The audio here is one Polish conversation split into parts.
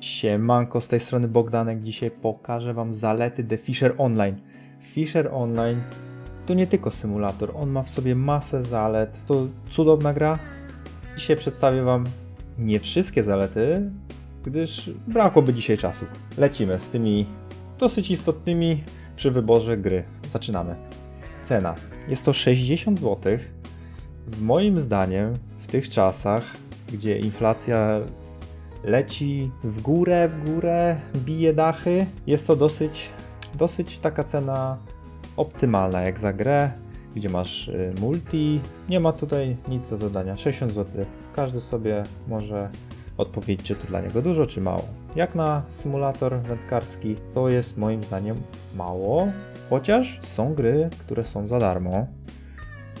Siemanko, z tej strony Bogdanek. Dzisiaj pokażę Wam zalety The Fisher Online. Fisher Online to nie tylko symulator, on ma w sobie masę zalet. To cudowna gra. Dzisiaj przedstawię Wam nie wszystkie zalety, gdyż brakłoby dzisiaj czasu. Lecimy z tymi dosyć istotnymi przy wyborze gry. Zaczynamy. Cena. Jest to 60 zł. W moim zdaniem w tych czasach, gdzie inflacja leci w górę, w górę, bije dachy. Jest to dosyć, dosyć taka cena optymalna jak za grę, gdzie masz y, multi. Nie ma tutaj nic do dodania. 60 zł. Każdy sobie może odpowiedzieć, czy to dla niego dużo, czy mało. Jak na symulator wędkarski, to jest moim zdaniem mało, chociaż są gry, które są za darmo.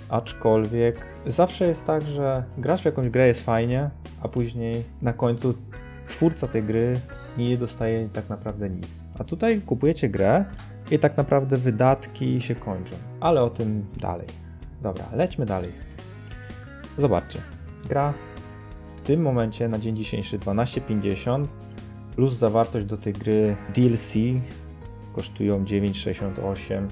Aczkolwiek zawsze jest tak, że grasz w jakąś grę jest fajnie, a później na końcu twórca tej gry nie dostaje tak naprawdę nic. A tutaj kupujecie grę i tak naprawdę wydatki się kończą. Ale o tym dalej. Dobra, lećmy dalej. Zobaczcie. Gra w tym momencie na dzień dzisiejszy 12,50 plus zawartość do tej gry DLC kosztują 9,68.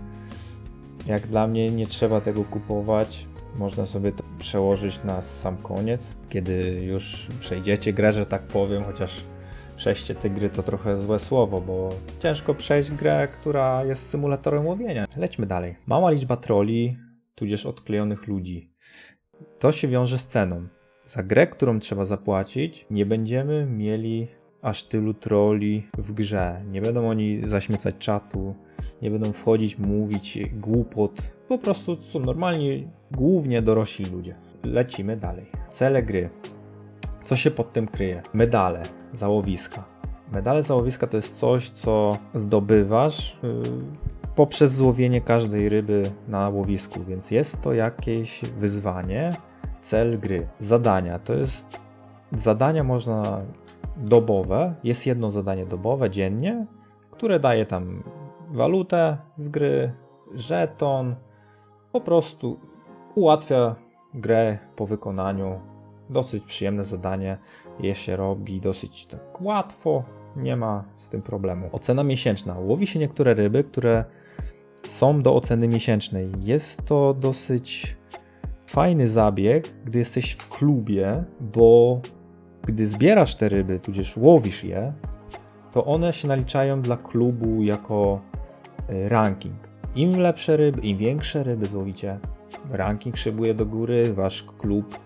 Jak dla mnie nie trzeba tego kupować. Można sobie to przełożyć na sam koniec, kiedy już przejdziecie grę, że tak powiem, chociaż przejście tej gry to trochę złe słowo, bo ciężko przejść grę, która jest symulatorem łowienia. Lećmy dalej. Mała liczba troli, tudzież odklejonych ludzi. To się wiąże z ceną. Za grę, którą trzeba zapłacić, nie będziemy mieli aż tylu troli w grze. Nie będą oni zaśmiecać czatu, nie będą wchodzić, mówić głupot. Po prostu są normalni, głównie dorośli ludzie. Lecimy dalej. Cele gry. Co się pod tym kryje? Medale, załowiska. Medale załowiska to jest coś, co zdobywasz yy, poprzez złowienie każdej ryby na łowisku, więc jest to jakieś wyzwanie, cel gry. Zadania to jest zadania można dobowe. Jest jedno zadanie dobowe dziennie, które daje tam walutę z gry, żeton, po prostu ułatwia grę po wykonaniu. Dosyć przyjemne zadanie, je się robi dosyć tak łatwo, nie ma z tym problemu. Ocena miesięczna. Łowi się niektóre ryby, które są do oceny miesięcznej. Jest to dosyć fajny zabieg, gdy jesteś w klubie, bo gdy zbierasz te ryby, tudzież łowisz je, to one się naliczają dla klubu jako y, ranking. Im lepsze ryby, im większe ryby złowicie, ranking szybuje do góry, wasz klub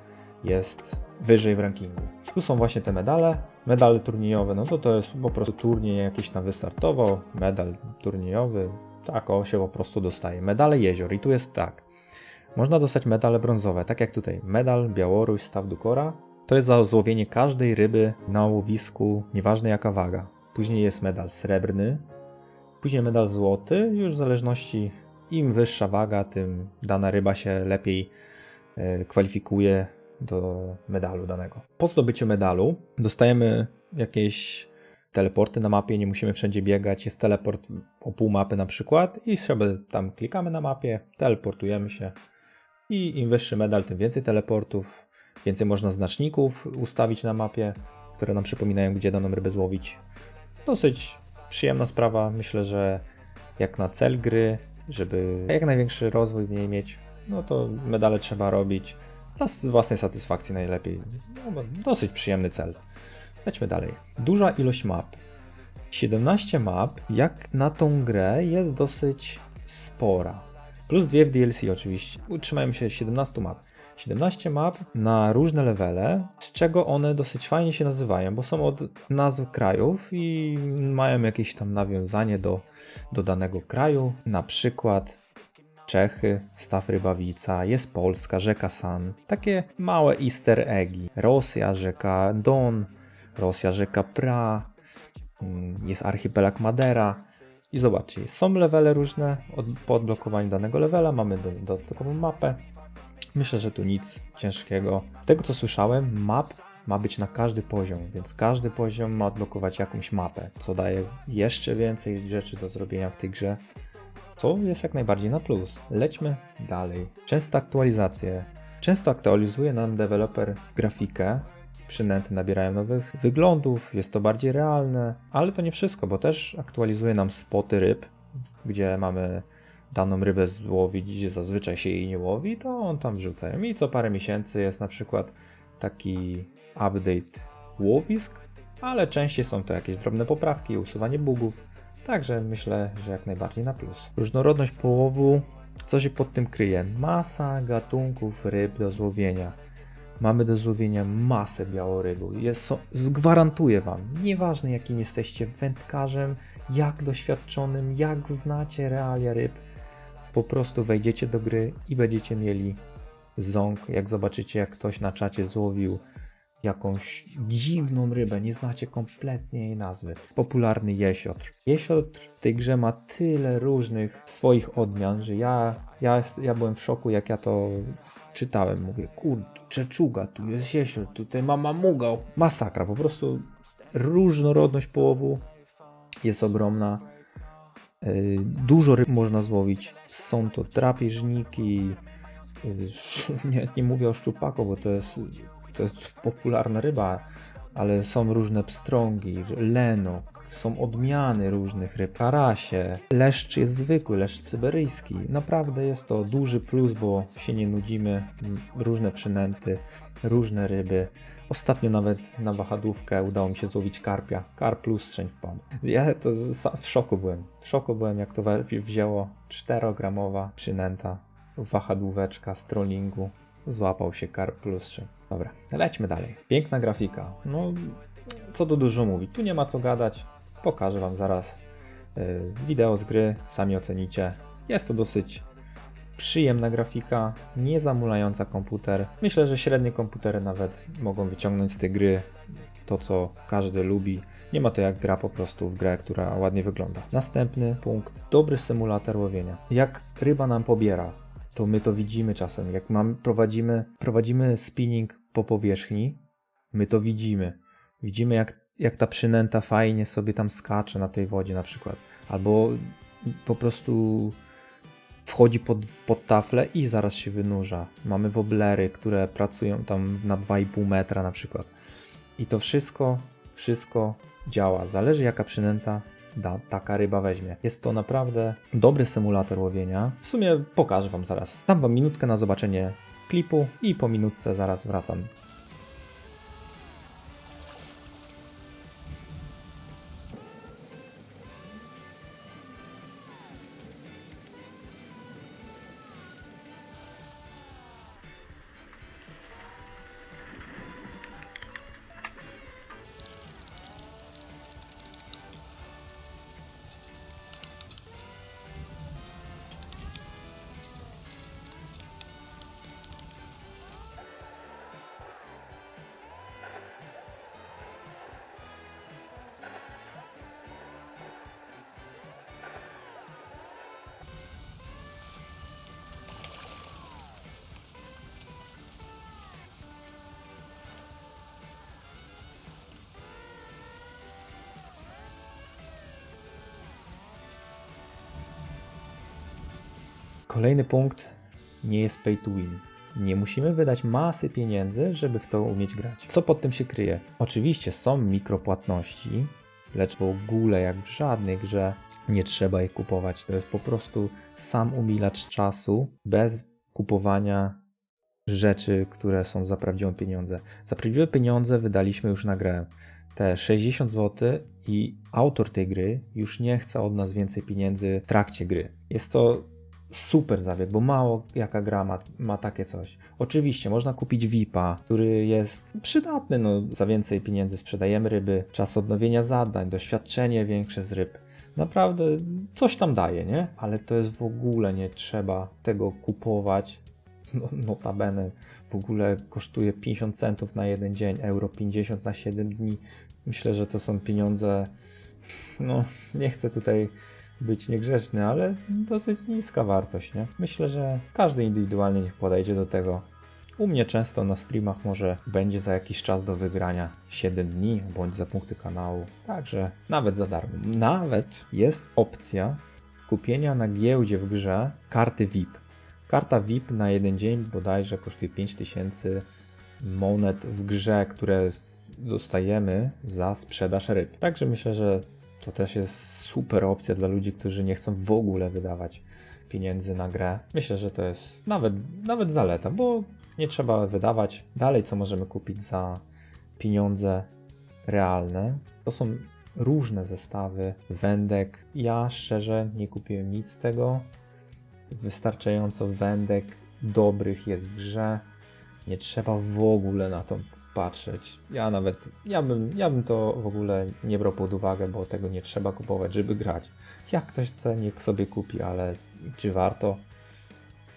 jest wyżej w rankingu. Tu są właśnie te medale. Medale turniejowe, no to to jest po prostu turniej jakiś tam wystartował, medal turniejowy, tak o się po prostu dostaje. Medale jezior i tu jest tak. Można dostać medale brązowe, tak jak tutaj. Medal Białoruś Staw Dukora. To jest za złowienie każdej ryby na łowisku, nieważne jaka waga. Później jest medal srebrny, później medal złoty, już w zależności im wyższa waga, tym dana ryba się lepiej e, kwalifikuje do medalu danego. Po zdobyciu medalu dostajemy jakieś teleporty na mapie, nie musimy wszędzie biegać, jest teleport o pół mapy na przykład i sobie tam klikamy na mapie, teleportujemy się i im wyższy medal, tym więcej teleportów, więcej można znaczników ustawić na mapie, które nam przypominają, gdzie daną rybę złowić. Dosyć przyjemna sprawa, myślę, że jak na cel gry, żeby jak największy rozwój w niej mieć, no to medale trzeba robić. Dla własnej satysfakcji najlepiej. No, dosyć przyjemny cel. Lećmy dalej. Duża ilość map. 17 map, jak na tą grę, jest dosyć spora. Plus dwie w DLC oczywiście. Utrzymajmy się 17 map. 17 map na różne levele, z czego one dosyć fajnie się nazywają, bo są od nazw krajów i mają jakieś tam nawiązanie do, do danego kraju. Na przykład Czechy, Staw Rybawica, jest Polska, rzeka San. Takie małe easter eggi. Rosja, rzeka Don, Rosja, rzeka Pra, mm, jest archipelag Madera. I zobaczcie, są levele różne. Od, po odblokowaniu danego levela mamy do- dodatkową mapę. Myślę, że tu nic ciężkiego. Z tego co słyszałem, map ma być na każdy poziom, więc każdy poziom ma odblokować jakąś mapę, co daje jeszcze więcej rzeczy do zrobienia w tej grze co jest jak najbardziej na plus. Lećmy dalej. Częste aktualizacje. Często aktualizuje nam deweloper grafikę przynęty nabierają nowych wyglądów, jest to bardziej realne, ale to nie wszystko, bo też aktualizuje nam spoty ryb, gdzie mamy daną rybę złowić, gdzie zazwyczaj się jej nie łowi, to on tam wrzuca. I co parę miesięcy jest na przykład taki update łowisk, ale częściej są to jakieś drobne poprawki, usuwanie bugów, także myślę, że jak najbardziej na plus. Różnorodność połowu, co się pod tym kryje? Masa gatunków ryb do złowienia. Mamy do złowienia masę białorybu. Jest, so, zgwarantuję Wam, nieważne jakim jesteście wędkarzem, jak doświadczonym, jak znacie realia ryb, po prostu wejdziecie do gry i będziecie mieli ząg, jak zobaczycie, jak ktoś na czacie złowił jakąś dziwną rybę, nie znacie kompletnie jej nazwy. Popularny jesiotr. Jesiotr w tej grze ma tyle różnych swoich odmian, że ja, ja, ja byłem w szoku, jak ja to czytałem. Mówię, kurde, czeczuga, tu jest jesiotr, tutaj ma mamugał. Masakra, po prostu różnorodność połowu jest ogromna. Yy, Dużo ryb można złowić. Są to drapieżniki. sz- Nie, nie mówię o szczupaku, bo to jest, to jest popularna ryba, ale są różne pstrągi, leno, są odmiany różnych ryb, karasie, leszcz jest zwykły, leszcz syberyjski. Naprawdę jest to duży plus, bo się nie nudzimy. Różne przynęty, różne ryby. Ostatnio nawet na wahadłówkę udało mi się złowić karpia. Karp plus strzeń wpadł. Ja to w szoku byłem. W szoku byłem, jak to wzięło 4-gramowa przynęta, wahadłóweczka z trollingu. Złapał się karp plus strzeń. Dobra, lećmy dalej. Piękna grafika. No, co tu dużo mówić. Tu nie ma co gadać. Pokażę Wam zaraz y, wideo z gry, sami ocenicie. Jest to dosyć przyjemna grafika, nie zamulająca komputer. Myślę, że średnie komputery nawet mogą wyciągnąć z tej gry to, co każdy lubi. Nie ma to jak gra po prostu w grę, która ładnie wygląda. Następny punkt. Dobry symulator łowienia. Jak ryba nam pobiera, to my to widzimy czasem. Jak prowadzimy, prowadzimy spinning po powierzchni, my to widzimy. Widzimy jak, jak ta przynęta fajnie sobie tam skacze na tej wodzie na przykład. Albo po prostu wchodzi pod, pod taflę i zaraz się wynurza. Mamy woblery, które pracują tam na 2,5 metra na przykład. I to wszystko, wszystko działa. Zależy jaka przynęta da, taka ryba weźmie. Jest to naprawdę dobry symulator łowienia. W sumie pokażę Wam zaraz. Dam Wam minutkę na zobaczenie klipu i po minutce zaraz wracam. Kolejny punkt nie jest pay to win. Nie musimy wydać masy pieniędzy, żeby w to umieć grać. Co pod tym się kryje? Oczywiście są mikropłatności, lecz w ogóle jak w żadnej grze nie trzeba ich kupować. To jest po prostu sam umilacz czasu bez kupowania rzeczy, które są za prawdziwe pieniądze. Za prawdziwe pieniądze wydaliśmy już na grę te 60 zł i autor tej gry już nie chce od nas więcej pieniędzy w trakcie gry. Jest to super zabieg, bo mało jaka gra ma, ma takie coś. Oczywiście można kupić VIP-a, który jest przydatny, no za więcej pieniędzy sprzedajemy ryby, czas odnowienia zadań, doświadczenie większe z ryb. Naprawdę coś tam daje, nie? Ale to jest w ogóle nie trzeba tego kupować. No, notabene w ogóle kosztuje 50 centów na jeden dzień, euro 50 na 7 dni. Myślę, że to są pieniądze. No, nie chcę tutaj być niegrzeczny, ale dosyć niska wartość, nie? Myślę, że każdy indywidualnie niech podejdzie do tego. U mnie często na streamach może będzie za jakiś czas do wygrania 7 dni, bądź za punkty kanału. Także nawet za darmo. Nawet jest opcja kupienia na giełdzie w grze karty VIP. Karta VIP na jeden dzień bodajże kosztuje 5000 monet w grze, które dostajemy za sprzedaż ryb. Także myślę, że to też jest super opcja dla ludzi, którzy nie chcą w ogóle wydawać pieniędzy na grę. Myślę, że to jest nawet, nawet zaleta, bo nie trzeba wydawać. Dalej, co możemy kupić za pieniądze realne, to są różne zestawy wędek. Ja szczerze nie kupiłem nic z tego. Wystarczająco wędek dobrych jest w grze. Nie trzeba w ogóle na to patrzeć. Ja nawet, ja bym, ja bym to w ogóle nie brał pod uwagę, bo tego nie trzeba kupować, żeby grać. Jak ktoś chce, niech sobie kupi, ale czy warto?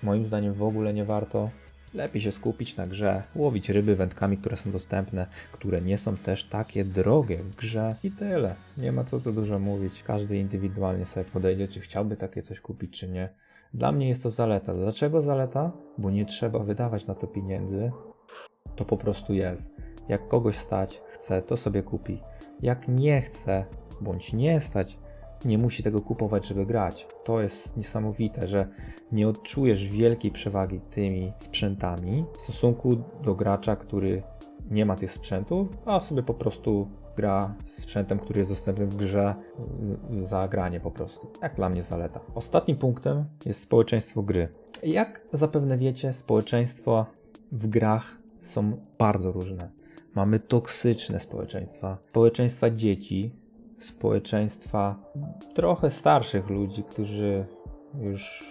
Moim zdaniem w ogóle nie warto. Lepiej się skupić na grze, łowić ryby wędkami, które są dostępne, które nie są też takie drogie w grze i tyle. Nie ma co tu dużo mówić. Każdy indywidualnie sobie podejdzie, czy chciałby takie coś kupić, czy nie. Dla mnie jest to zaleta. Dlaczego zaleta? Bo nie trzeba wydawać na to pieniędzy. To po prostu jest. Jak kogoś stać, chce, to sobie kupi. Jak nie chce, bądź nie stać, nie musi tego kupować, żeby grać. To jest niesamowite, że nie odczujesz wielkiej przewagi tymi sprzętami w stosunku do gracza, który nie ma tych sprzętów, a sobie po prostu gra z sprzętem, który jest dostępny w grze za granie po prostu. Jak dla mnie zaleta. Ostatnim punktem jest społeczeństwo gry. Jak zapewne wiecie, społeczeństwa w grach są bardzo różne. Mamy toksyczne społeczeństwa, społeczeństwa dzieci, społeczeństwa trochę starszych ludzi, którzy już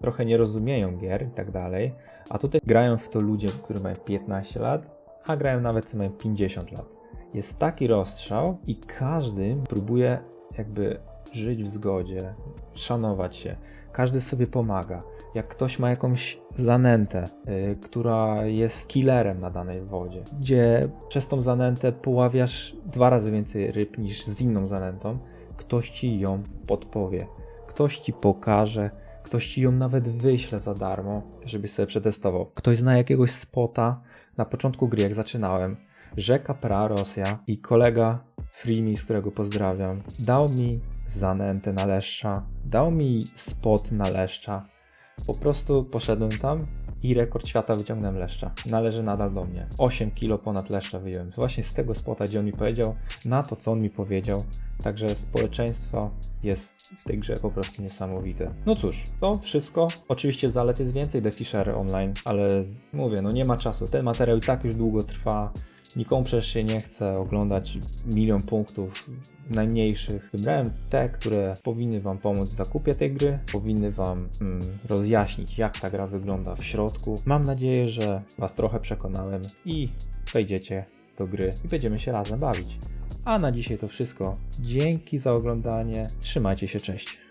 trochę nie rozumieją gier i tak dalej. A tutaj grają w to ludzie, którzy mają 15 lat, a grają nawet co mają 50 lat. Jest taki rozstrzał i każdy próbuje jakby żyć w zgodzie, szanować się. Każdy sobie pomaga. Jak ktoś ma jakąś zanętę, y, która jest killerem na danej wodzie, gdzie przez tą zanętę poławiasz dwa razy więcej ryb niż z inną zanętą, ktoś ci ją podpowie. Ktoś ci pokaże, ktoś ci ją nawet wyśle za darmo, żebyś sobie przetestował. Ktoś zna jakiegoś spota na początku gry, jak zaczynałem. Rzeka Pra Rosja i kolega Freemi, z którego pozdrawiam, dał mi zanętę na leszcza, dał mi spot na leszcza. Po prostu poszedłem tam i rekord świata wyciągnąłem leszcza. Należy nadal do mnie. 8 kilo ponad leszcza wyjąłem. Właśnie z tego spota, gdzie on mi powiedział, na to, co on mi powiedział. Także społeczeństwo jest w tej grze po prostu niesamowite. No cóż, to wszystko. Oczywiście zalet jest więcej The Fisher Online, ale mówię, no nie ma czasu. Ten materiał i tak już długo trwa. Nikomu przecież się nie chce oglądać milion punktów najmniejszych. Wybrałem te, które powinny Wam pomóc w zakupie tej gry, powinny Wam mm, rozjaśnić, jak ta gra wygląda w środku. Mam nadzieję, że Was trochę przekonałem i wejdziecie do gry i będziemy się razem bawić. A na dzisiaj to wszystko. Dzięki za oglądanie. Trzymajcie się, cześć.